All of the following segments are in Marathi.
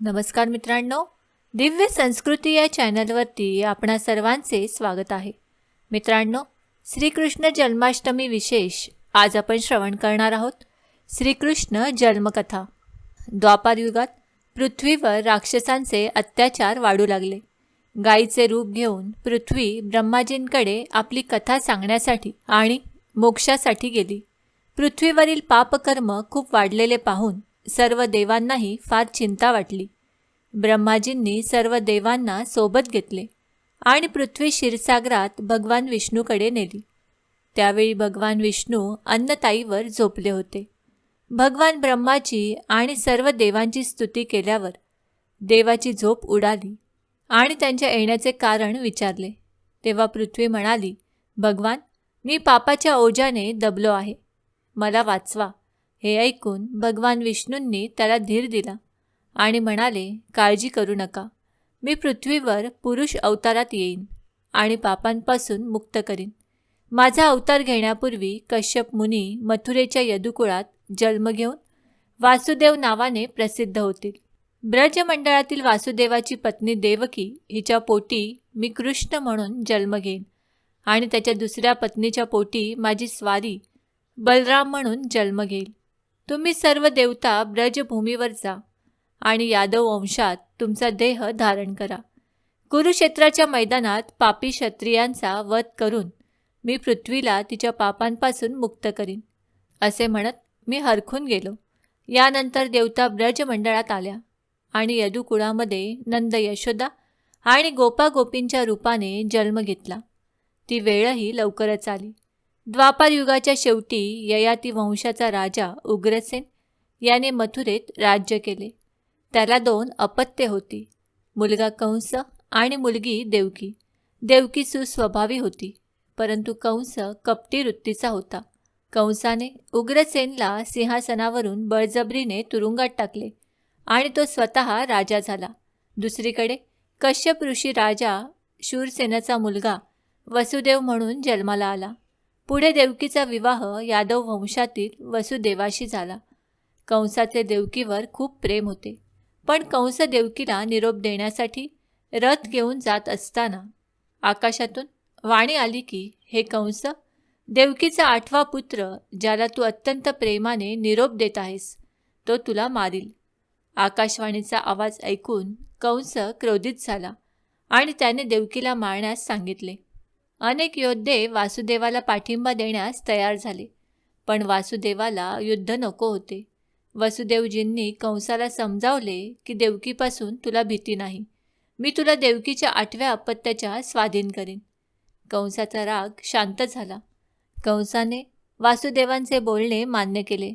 नमस्कार मित्रांनो दिव्य संस्कृती या चॅनलवरती आपणा सर्वांचे स्वागत आहे. मित्रांनो श्रीकृष्ण जन्माष्टमी विशेष आज आपण श्रवण करणार आहोत. श्रीकृष्ण जन्मकथा. द्वापार युगात पृथ्वीवर राक्षसांचे अत्याचार वाढू लागले. गायीचे रूप घेऊन पृथ्वी ब्रह्माजींकडे आपली कथा सांगण्यासाठी आणि मोक्षासाठी गेली. पृथ्वीवरील पापकर्म खूप वाढलेले पाहून सर्व देवांनाही फार चिंता वाटली. ब्रह्माजींनी सर्व देवांना सोबत घेतले आणि पृथ्वी क्षीरसागरात भगवान विष्णूकडे नेली. त्यावेळी भगवान विष्णू अन्नताईवर झोपले होते. भगवान ब्रह्माची आणि सर्व देवांची स्तुती केल्यावर देवाची झोप उडाली आणि त्यांच्या येण्याचे कारण विचारले. तेव्हा पृथ्वी म्हणाली भगवान मी पापाच्या ओझ्याने दबलो आहे. मला वाचवा. हे ऐकून भगवान विष्णूंनी त्याला धीर दिला आणि म्हणाले काळजी करू नका. मी पृथ्वीवर पुरुष अवतारात येईन आणि पापांपासून मुक्त करीन. माझा अवतार घेण्यापूर्वी कश्यप मुनी मथुरेच्या यदुकुळात जन्म घेऊन वासुदेव नावाने प्रसिद्ध होतील. ब्रजमंडळातील वासुदेवाची पत्नी देवकी हिच्या पोटी मी कृष्ण म्हणून जन्म घेईन आणि त्याच्या दुसऱ्या पत्नीच्या पोटी माझी स्वारी बलराम म्हणून जन्म घेईल. तुम्ही सर्व देवता ब्रजभूमीवर जा आणि यादव वंशात तुमचा देह धारण करा. कुरुक्षेत्राच्या मैदानात पापी क्षत्रियांचा वध करून मी पृथ्वीला तिच्या पापांपासून मुक्त करीन असे म्हणत मी हरखून गेलो. यानंतर देवता ब्रजमंडळात आल्या आणि यदुकुळामध्ये नंद यशोदा आणि गोपागोपींच्या रूपाने जन्म घेतला. ती वेळही लवकरच आली. द्वापार युगाच्या शेवटी ययाती वंशाचा राजा उग्रसेन याने मथुरेत राज्य केले. त्याला दोन अपत्य होती मुलगा कंस आणि मुलगी देवकी. देवकी सुस्वभावी होती परंतु कंस कपटी वृत्तीचा होता. कंसाने उग्रसेनला सिंहासनावरून बळजबरीने तुरुंगात टाकले आणि तो स्वतः राजा झाला. दुसरीकडे कश्यप ऋषी राजा शूरसेनाचा मुलगा वसुदेव म्हणून जन्माला आला. पुढे देवकीचा विवाह यादव वंशातील वसुदेवाशी झाला. कंसाचे देवकीवर खूप प्रेम होते. पण कंस देवकीला निरोप देण्यासाठी रथ घेऊन जात असताना आकाशातून वाणी आली की हे कंस देवकीचा आठवा पुत्र ज्याला तू अत्यंत प्रेमाने निरोप देत आहेस तो तुला मारील. आकाशवाणीचा आवाज ऐकून कंस क्रोधित झाला आणि त्याने देवकीला मारण्यास सांगितले. अनेक योद्धे वासुदेवाला पाठिंबा देण्यास तयार झाले. पण वासुदेवाला युद्ध नको होते. वसुदेवजींनी कंसाला समजावले की देवकीपासून तुला भीती नाही. मी तुला देवकीच्या आठव्या अपत्याच्या स्वाधीन करीन. कंसाचा राग शांत झाला. कंसाने वासुदेवांचे बोलणे मान्य केले.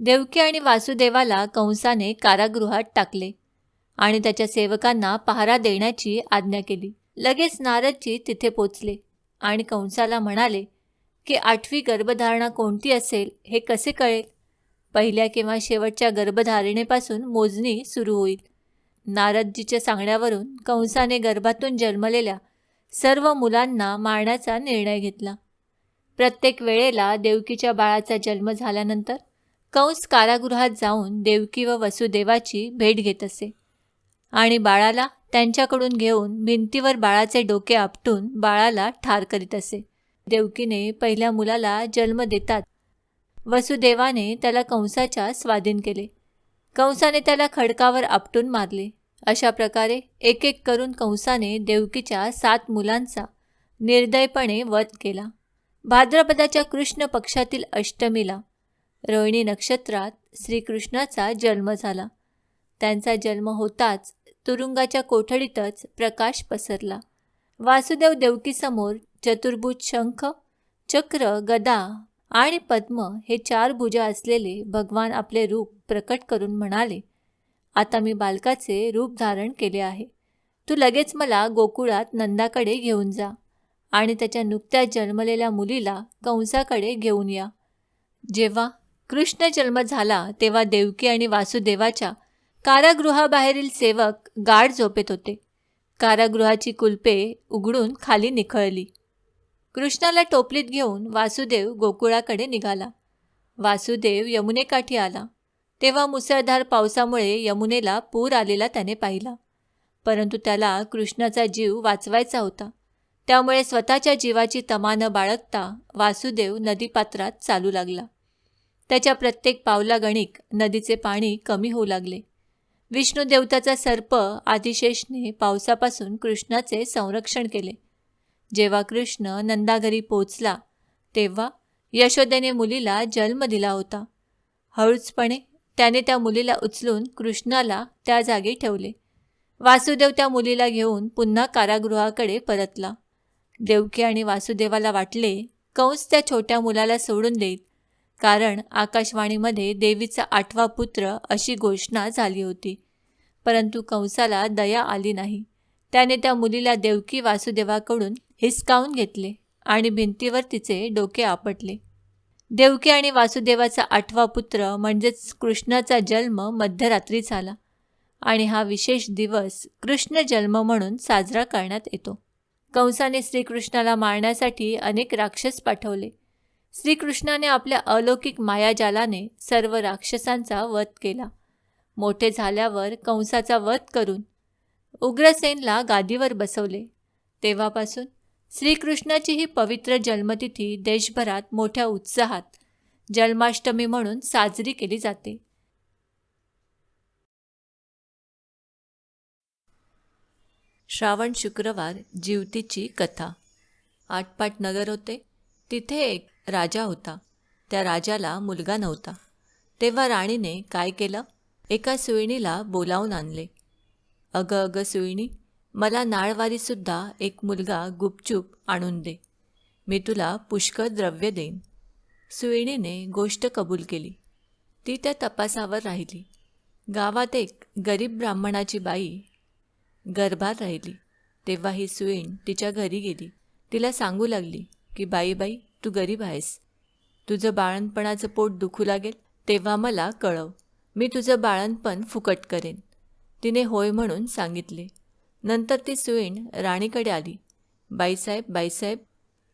देवकी आणि वासुदेवाला कंसाने कारागृहात टाकले आणि त्याच्या सेवकांना पहारा देण्याची आज्ञा केली. लगेच नारदजी तिथे पोचले. आणि कंसाला म्हणाले की आठवी गर्भधारणा कोणती असेल हे कसे कळेल? पहिल्या किंवा शेवटच्या गर्भधारणेपासून मोजणी सुरू होईल नारदजीच्या सांगण्यावरून कंसाने गर्भातून जन्मलेल्या सर्व मुलांना मारण्याचा निर्णय घेतला. प्रत्येक वेळेला देवकीच्या बाळाचा जन्म झाल्यानंतर कंस कारागृहात जाऊन देवकी व वसुदेवाची भेट घेत असे. आणि बाळाला त्यांच्याकडून घेऊन भिंतीवर बाळाचे डोके आपटून बाळाला ठार करीत असे. देवकीने पहिल्या मुलाला जन्म देतात. वसुदेवाने त्याला कंसाच्या स्वाधीन केले. कंसाने त्याला खडकावर आपटून मारले. अशा प्रकारे एक एक करून कंसाने देवकीच्या सात मुलांचा निर्दयपणे वध केला. भाद्रपदाच्या कृष्ण पक्षातील अष्टमीला रोहिणी नक्षत्रात श्रीकृष्णाचा जन्म झाला. त्यांचा जन्म होताच तुरुंगाच्या कोठडीतच प्रकाश पसरला. वासुदेव देवकीसमोर चतुर्भुज शंख चक्र गदा आणि पद्म हे चार भुजा असलेले भगवान आपले रूप प्रकट करून म्हणाले आता मी बालकाचे रूप धारण केले आहे. तू लगेच मला गोकुळात नंदाकडे घेऊन जा आणि त्याच्या नुकत्याच जन्मलेल्या मुलीला कंसाकडे घेऊन या. जेव्हा कृष्ण जन्म झाला तेव्हा देवकी आणि वासुदेवाच्या कारागृहाबाहेरील सेवक गाढ झोपेत होते. कारागृहाची कुलपे उघडून खाली निखळली. कृष्णाला टोपलीत घेऊन वासुदेव गोकुळाकडे निघाला. वासुदेव यमुनेकाठी आला. तेव्हा मुसळधार पावसामुळे यमुनेला पूर आलेला त्याने पाहिला. परंतु त्याला कृष्णाचा जीव वाचवायचा होता. त्यामुळे स्वतःच्या जीवाची तमा न बाळगता वासुदेव नदीपात्रात चालू लागला. त्याच्या प्रत्येक पावलागणिक नदीचे पाणी कमी होऊ लागले. विष्णू देवताचा सर्प आदिशेषने पावसापासून कृष्णाचे संरक्षण केले. जेव्हा कृष्ण नंदाघरी पोचला तेव्हा यशोदेने मुलीला जन्म दिला होता. हळूचपणे त्याने त्या मुलीला उचलून कृष्णाला त्या जागी ठेवले. वासुदेव त्या मुलीला घेऊन पुन्हा कारागृहाकडे परतला. देवकी आणि वासुदेवाला वाटले कंस त्या छोट्या मुलाला सोडून देईल. कारण आकाशवाणीमध्ये देवीचा आठवा पुत्र अशी घोषणा झाली होती. परंतु कंसाला दया आली नाही. त्याने त्या मुलीला देवकी वासुदेवाकडून हिसकावून घेतले आणि भिंतीवर तिचे डोके आपटले. देवकी आणि वासुदेवाचा आठवा पुत्र म्हणजेच कृष्णाचा जन्म मध्यरात्री झाला आणि हा विशेष दिवस कृष्ण जन्म म्हणून साजरा करण्यात येतो. कंसाने श्रीकृष्णाला मारण्यासाठी अनेक राक्षस पाठवले. श्रीकृष्णाने आपल्या अलौकिक मायाजालाने सर्व राक्षसांचा वध केला. मोठे झाल्यावर कंसाचा वध करून उग्रसेनला गादीवर बसवले. तेव्हापासून श्रीकृष्णाची ही पवित्र जन्मतिथी देशभरात मोठ्या उत्साहात जन्माष्टमी म्हणून साजरी केली जाते. श्रावण शुक्रवार जीवतीची कथा. आटपाट नगर होते. तिथे एक राजा होता. त्या राजाला मुलगा नव्हता. तेव्हा राणीने काय केलं? एका सुईणीला बोलावून आणले. अगं अगं सुईणी मला नाळवारीसुद्धा एक मुलगा गुपचूप आणून दे. मी तुला पुष्कळ द्रव्य देईन. सुईणीने गोष्ट कबूल केली. ती त्या तपासावर राहिली. गावात एक गरीब ब्राह्मणाची बाई गर्भात राहिली. तेव्हा ही सुईण तिच्या घरी गेली. तिला सांगू लागली की बाई बाई तू गरीब आहेस. तुझं बाळणपणाचं पोट दुखू लागेल तेव्हा मला कळव. मी तुझं बाळणपण फुकट करेन. तिने होय म्हणून सांगितले. नंतर ती सुईण राणीकडे आली. बाईसाहेब बाईसाहेब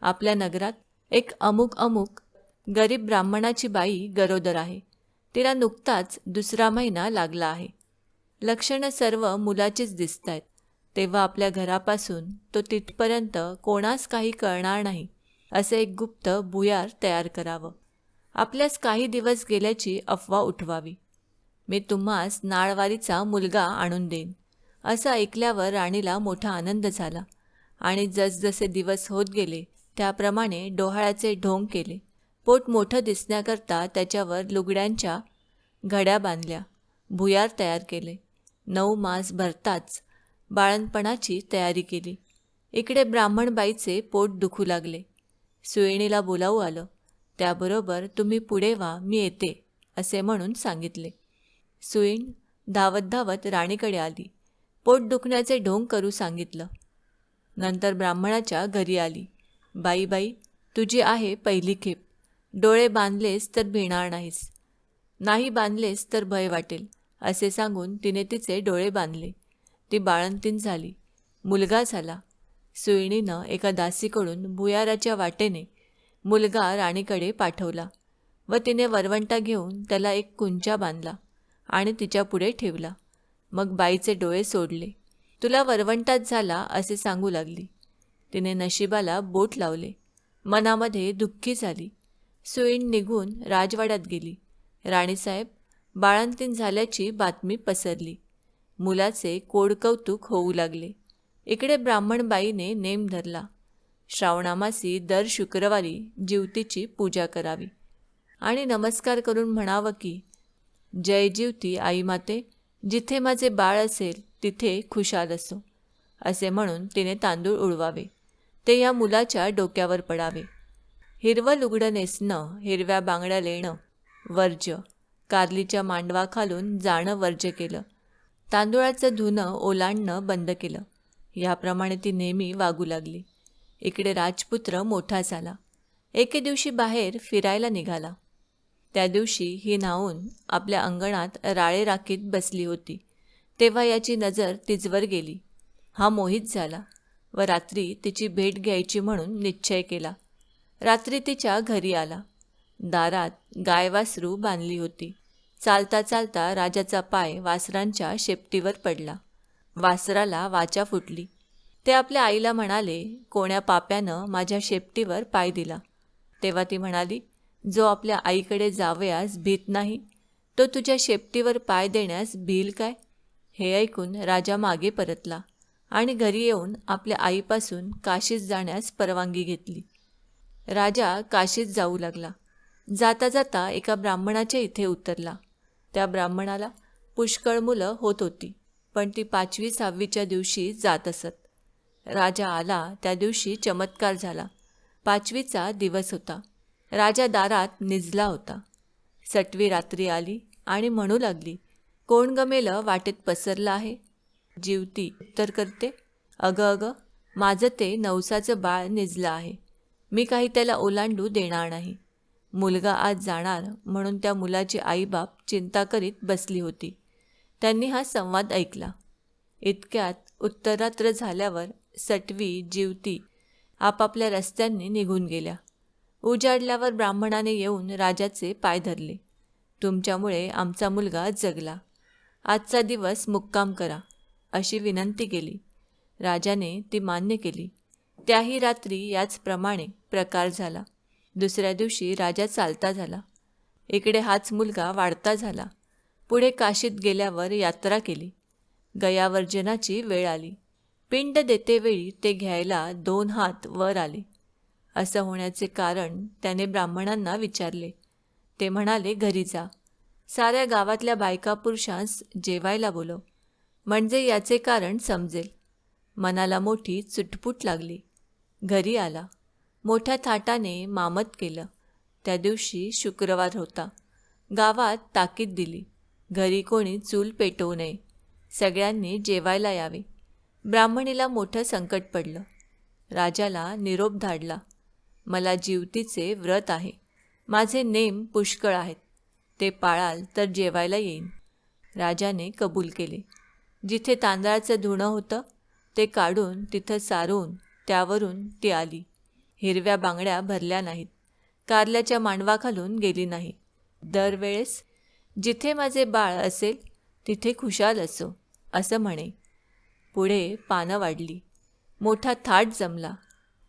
आपल्या नगरात एक अमुक अमुक गरीब ब्राह्मणाची बाई गरोदर आहे. तिला नुकताच दुसरा महिना लागला आहे. लक्षणं सर्व मुलाचीच दिसत आहेत तेव्हा आपल्या घरापासून तो तिथपर्यंत कोणास काही कळणार नाही. असं एक गुप्त भुयार तयार करावं. आपल्यास काही दिवस गेल्याची अफवा उठवावी. मी तुम्हास नाळवारीचा मुलगा आणून देईन. असं ऐकल्यावर राणीला मोठा आनंद झाला. आणि जसजसे दिवस होत गेले त्याप्रमाणे डोहाळ्याचे ढोंग केले. पोट मोठं दिसण्याकरता त्याच्यावर लुगड्यांच्या घड्या बांधल्या. भुयार तयार केले. नऊ मास भरताच बाळणपणाची तयारी केली. इकडे ब्राह्मणबाईचे पोट दुखू लागले. सुयणीला बोलावू आलं. त्याबरोबर तुम्ही पुढे व्हा मी येते असे म्हणून सांगितले. सुईण धावत धावत राणीकडे आली. पोट दुखण्याचे ढोंग करू सांगितलं. नंतर ब्राह्मणाच्या घरी आली. बाई बाई तुझी आहे पहिली खेप. डोळे बांधलेस तर भिणार नाहीस. नाही बांधलेस तर भय वाटेल असे सांगून तिने तिचे डोळे बांधले. ती बाळंतीन झाली. मुलगा झाला. सुईणीनं एका दासीकडून भुयाराच्या वाटेने मुलगा राणीकडे पाठवला व तिने वरवंटा घेऊन त्याला एक कुंचा बांधला आणि तिच्यापुढे ठेवला. मग बाईचे डोळे सोडले. तुला वरवंटात झाला असे सांगू लागली तिने नशिबाला बोट लावले. मनामध्ये दुःखी झाली. सुईण निघून राजवाड्यात गेली. राणीसाहेब बाळंतीन झाल्याची बातमी पसरली. मुलाचे कोडकौतुक होऊ लागले. इकडे ब्राह्मणबाईने नेम धरला. श्रावणामासी दर शुक्रवारी जीवतीची पूजा करावी आणि नमस्कार करून म्हणावं की जय जीवती आई माते जिथे माझे बाळ असेल तिथे खुशाल असो असे म्हणून तिने तांदूळ उडवावे. ते या मुलाच्या डोक्यावर पडावे. हिरवं लुगडं नेसणं हिरव्या बांगड्या लेणं वर्ज्य कारलीच्या मांडवाखालून जाणं वर्ज्य केलं. तांदुळाचं धुणं ओलांडणं बंद केलं. याप्रमाणे ती नेहमी वागू लागली. इकडे राजपुत्र मोठा झाला एके दिवशी बाहेर फिरायला निघाला. त्या दिवशी ही नाहून आपल्या अंगणात राळे राखीत बसली होती. तेव्हा याची नजर तिजवर गेली. हा मोहित झाला व रात्री तिची भेट घ्यायची म्हणून निश्चय केला. रात्री तिच्या घरी आला. दारात गायवासरू बांधली होती. चालता चालता राजाचा पाय वासरांच्या शेपटीवर पडला. वासराला वाचा फुटली. ते आपल्या आईला म्हणाले कोण्या पाप्यानं माझ्या शेपटीवर पाय दिला. तेव्हा ती म्हणाली जो आपल्या आईकडे जावयास भीत नाही तो तुझ्या शेपटीवर पाय देण्यास भील काय? हे ऐकून राजा मागे परतला आणि घरी येऊन आपल्या आईपासून काशीत जाण्यास परवानगी घेतली. राजा काशीत जाऊ लागला. जाता जाता एका ब्राह्मणाच्या इथे उतरला. त्या ब्राह्मणाला पुष्कळ मुलं होत होती. पण ती पाचवी सहावीच्या दिवशी जात असत. राजा आला त्या दिवशी चमत्कार झाला. पाचवीचा दिवस होता. राजा दारात निजला होता. सटवी रात्री आली आणि म्हणू लागली कोण गमेलं वाटेत पसरलं आहे? जीवती उत्तर करते अगं अगं माझं ते नवसाचं बाळ निजलं आहे. मी काही त्याला ओलांडू देणार नाही. मुलगा आज जाणार म्हणून त्या मुलाची आईबाप चिंता करीत बसली होती. त्यांनी हा संवाद ऐकला. इतक्यात उत्तरात्र झाल्यावर सटवी जीवती आपापल्या रस्त्यांनी निघून गेल्या. उजाडल्यावर ब्राह्मणाने येऊन राजाचे पाय धरले. तुमच्यामुळे आमचा मुलगा जगला. आजचा दिवस मुक्काम करा अशी विनंती केली. राजाने ती मान्य केली. त्याही रात्री याचप्रमाणे प्रकार झाला. दुसऱ्या दिवशी राजा चालता झाला. इकडे हाच मुलगा वाढता झाला. पुढे काशीत गेल्यावर यात्रा केली. गयावर्जनाची वेळ आली. पिंड देतेवेळी ते घ्यायला दोन हात वर आले. असं होण्याचे कारण त्याने ब्राह्मणांना विचारले. ते म्हणाले घरी जा. साऱ्या गावातल्या बायका पुरुषांस जेवायला बोलव. म्हणजे याचे कारण समजेल. मनाला मोठी चुटपुट लागली. घरी आला. मोठ्या थाटाने मामत केलं. त्या दिवशी शुक्रवार होता. गावात ताकीद दिली. घरी कोणी चूल पेटवू नये. सगळ्यांनी जेवायला यावे. ब्राह्मणीला मोठं संकट पडलं. राजाला निरोप धाडला. मला जीवतीचे व्रत आहे. माझे नेम पुष्कळ आहेत. ते पाळाल तर जेवायला येईन. राजाने कबूल केले. जिथे तांदळाचं धुणं होतं ते काढून तिथं सारून त्यावरून ती आली. हिरव्या बांगड्या भरल्या नाहीत. कारल्याच्या मांडवाखालून गेली नाही. दरवेळेस जिथे माझे बाळ असेल तिथे खुशाल असो असं म्हणे. पुढे पानं वाढली. मोठा थाट जमला.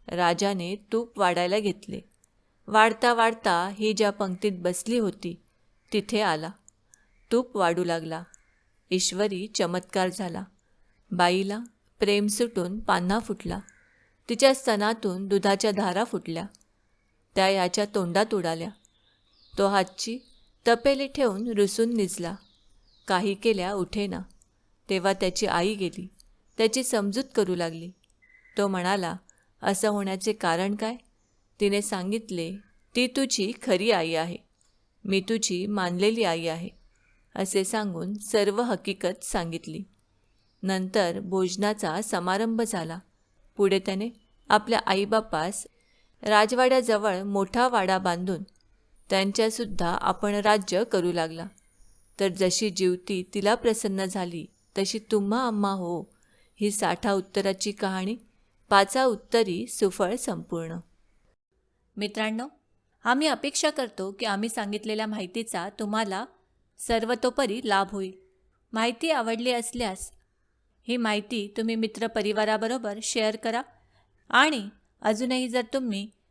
राजाने तूप वाढायला घेतले. वाढता वाढता ही ज्या पंक्तीत बसली होती तिथे आला. तूप वाढू लागला. ईश्वरी चमत्कार झाला. बाईला प्रेम सुटून पान्हा फुटला. तिच्या स्तनातून दुधाच्या धारा फुटल्या. त्या याच्या तोंडात उडाल्या. तो हातची तपेली ठेवून रुसून निजला. काही केल्या उठेना. तेव्हा त्याची आई गेली. त्याची समजूत करू लागली. तो म्हणाला असं होण्याचे कारण काय? तिने सांगितले ती तुझी खरी आई आहे. मी तुझी मानलेली आई आहे. असे सांगून सर्व हकीकत सांगितली. नंतर भोजनाचा समारंभ झाला. पुढे त्याने आपल्या आईबापास राजवाड्याजवळ मोठा वाडा बांधून त्यांच्यासुद्धा आपण राज्य करू लागला. तर जशी जीवती तिला प्रसन्न झाली तशी तुम्हा आम्हा हो. ही साठा उत्तराची कहाणी पाचा उत्तरी सुफळ संपूर्ण. मित्रांनो आम्ही अपेक्षा करतो की आम्ही सांगितलेल्या माहितीचा तुम्हाला सर्वतोपरी लाभ होईल. माहिती आवडली असल्यास ही माहिती तुम्ही मित्रपरिवाराबरोबर शेअर करा आणि अजूनही जर तुम्ही